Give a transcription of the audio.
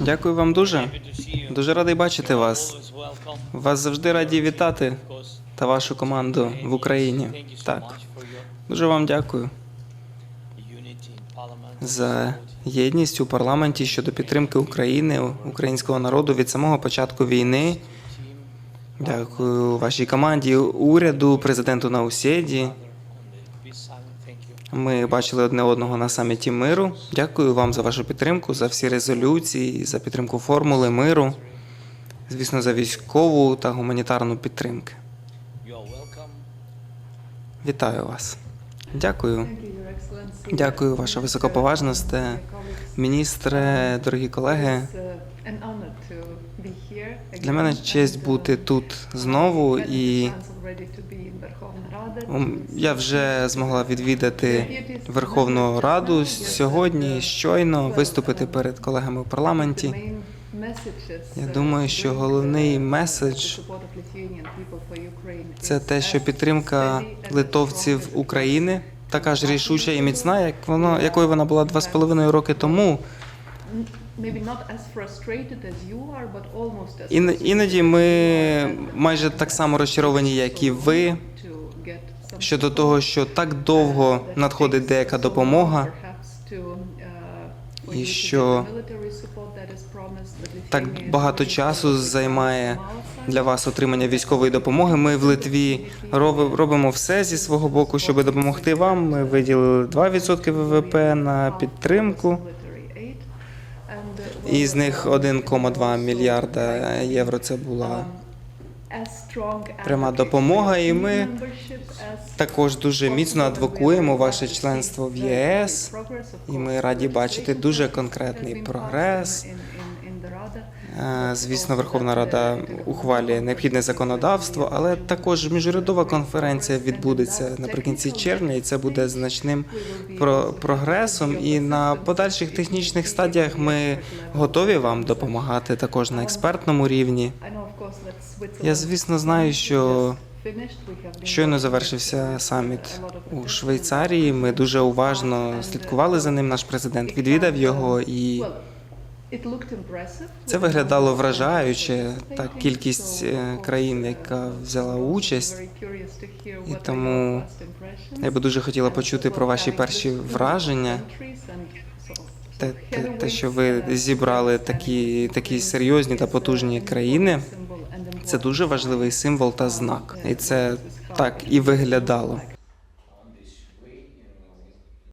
Дякую вам дуже. Дуже радий бачити вас. Вас завжди раді вітати та вашу команду в Україні. Так, дуже вам дякую за єдність у парламенті щодо підтримки України, українського народу від самого початку війни. Дякую вашій команді, уряду, президенту Наусєді. Ми бачили одне одного на саміті миру. Дякую вам за вашу підтримку, за всі резолюції, за підтримку формули миру, звісно, за військову та гуманітарну підтримку. Вітаю вас. Дякую. Дякую, ваша високоповажність, міністре, дорогі колеги. Uh, Для мене честь uh, бути тут знову, і я вже змогла відвідати Верховну Раду сьогодні, щойно виступити перед колегами в парламенті. Я uh, думаю, що головний меседж for Ukraine це те, що підтримка литовців України така ж рішуча і міцна, як воно якою вона була два з половиною роки тому. Ін, іноді ми майже так само розчаровані, як і ви, щодо того, що так довго надходить деяка допомога, promised, that так багато часу займає для вас отримання військової допомоги. Ми в Литві роби- робимо все зі свого боку, щоб допомогти вам. Ми виділили 2% ВВП на підтримку. І з них 1,2 мільярда євро це була пряма допомога, і ми також дуже міцно адвокуємо ваше членство в ЄС, і ми раді бачити дуже конкретний прогрес. Е, Звісно, Верховна Рада ухвалює необхідне законодавство, але також міжурядова конференція відбудеться наприкінці червня, і це буде значним про прогресом. І на подальших технічних стадіях ми готові вам допомагати також на експертному рівні. Я, звісно, знаю, що щойно завершився саміт у Швейцарії. Ми дуже уважно слідкували за ним. Наш президент відвідав його, і це виглядало вражаюче. Так кількість е, країн, яка взяла участь. І тому Я би дуже хотіла почути про ваші перші враження. Те, те, те, що ви зібрали такі, такі серйозні та потужні країни, це дуже важливий символ та знак, і це так і виглядало.